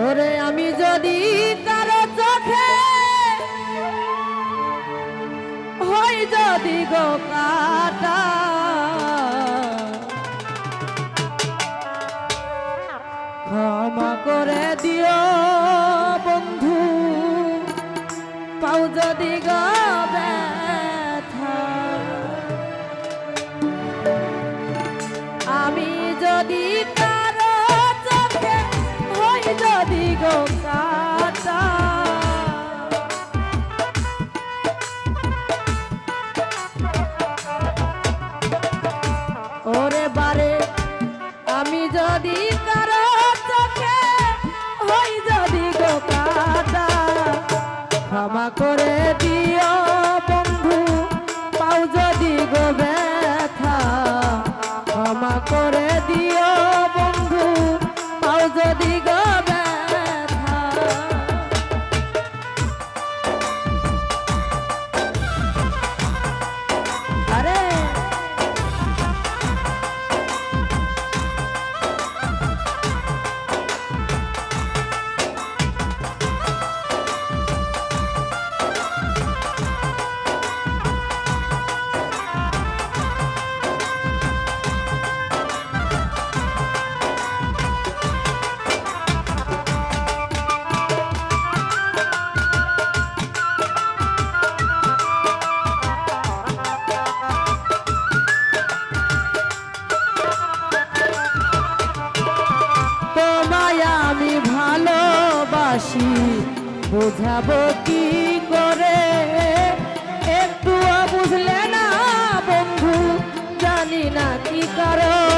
ওরে আমি যদি কারও চোখে হই যদি গো কাটা, ক্ষমা করে দিও বন্ধু, পাও যদি গো নাকি কারণ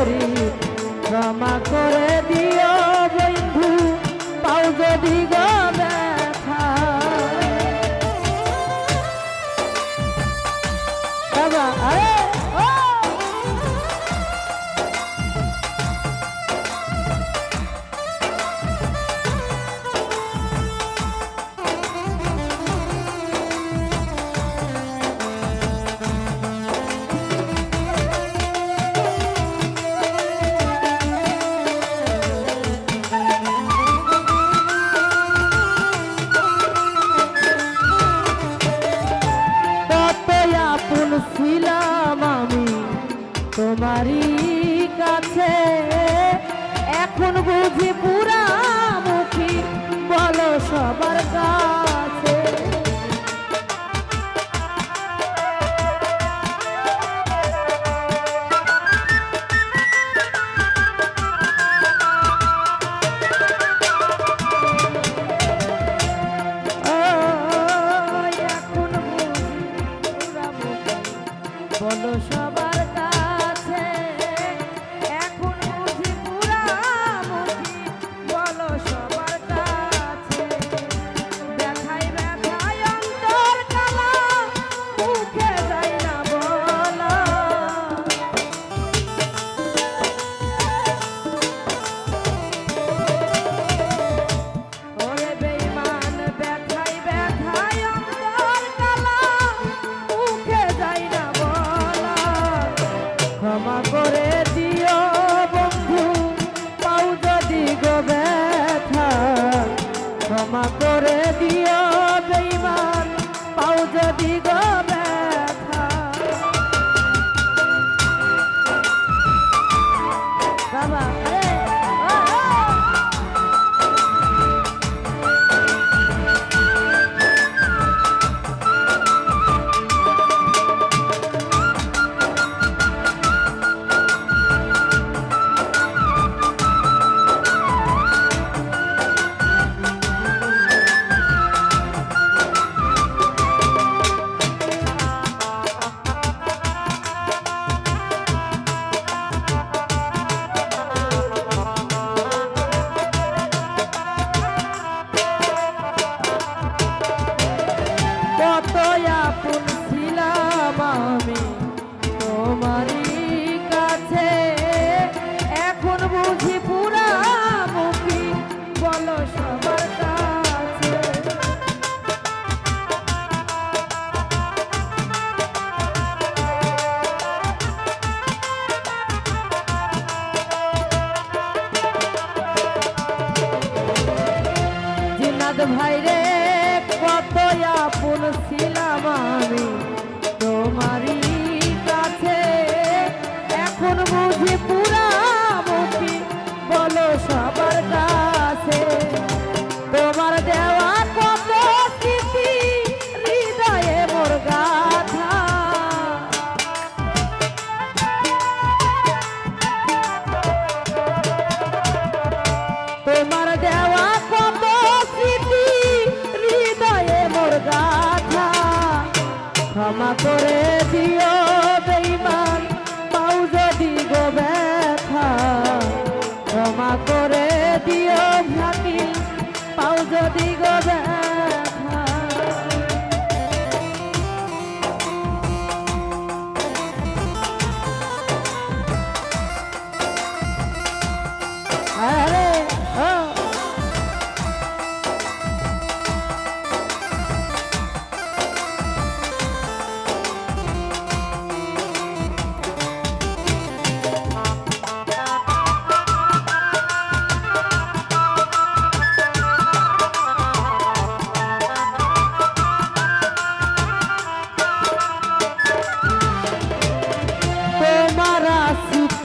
করি ক্ষমা করে দিই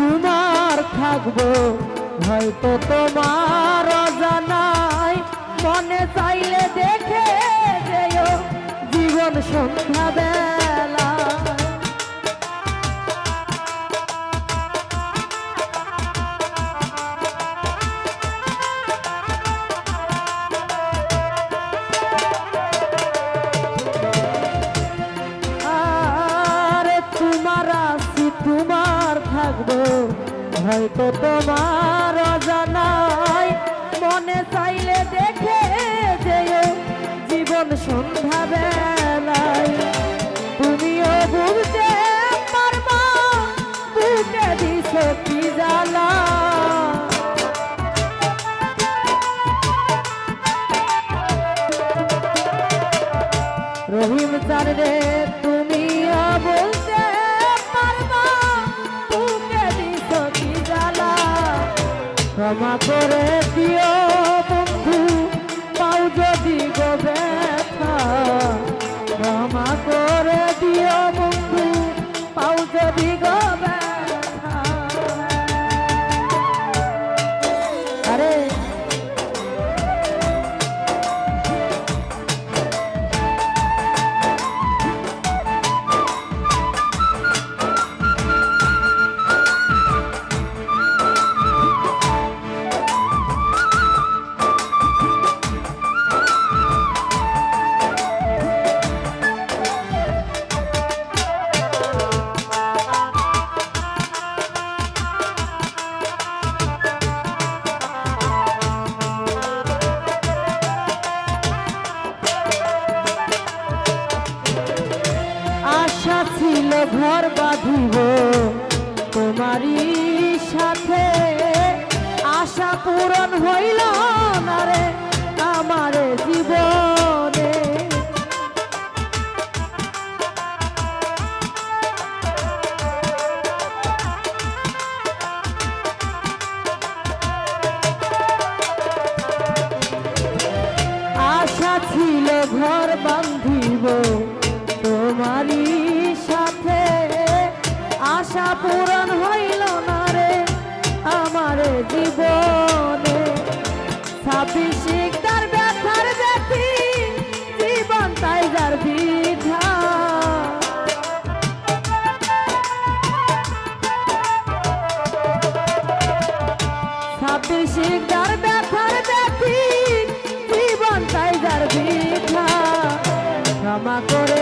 তোমার থাকব। হয়তো তোমার জানাই মনে চাইলে দেখে যেও। জীবন সন্ধ্যা বেলা হয়তো তোমার অজানাই মনে চাইলে দেখে যেও জীবন সন্ধ্যা বেলায়। তুমিও বুঝতে পারবা বুকে দিছ কি জ্বালা? রহিম চার রে ক্ষমা ঘর বাঁধিব। তোমারই সাথে আশা পূরণ হইল না রে আমার জীবনে? আশা ছিল ঘর বান্ধিব তার ব্যথার ব্যথি যার করে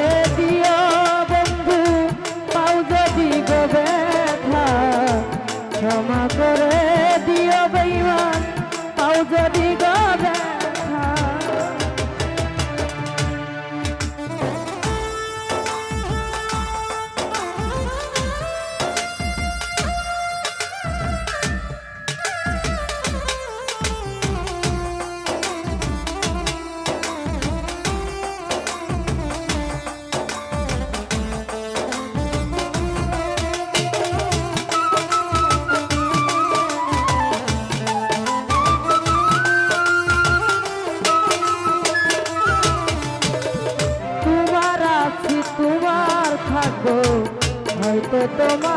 তোমার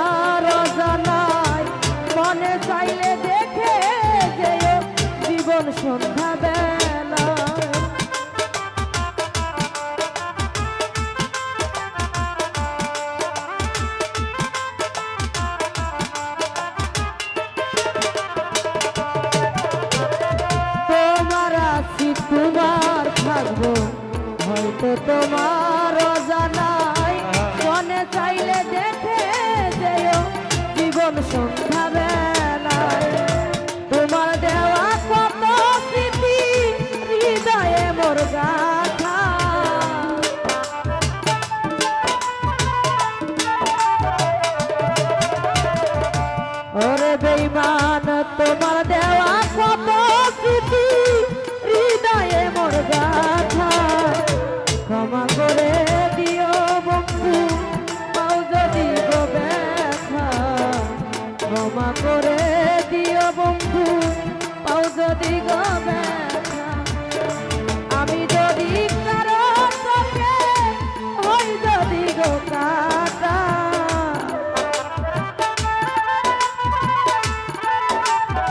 করে দিও বন্ধু। পাও যদি গো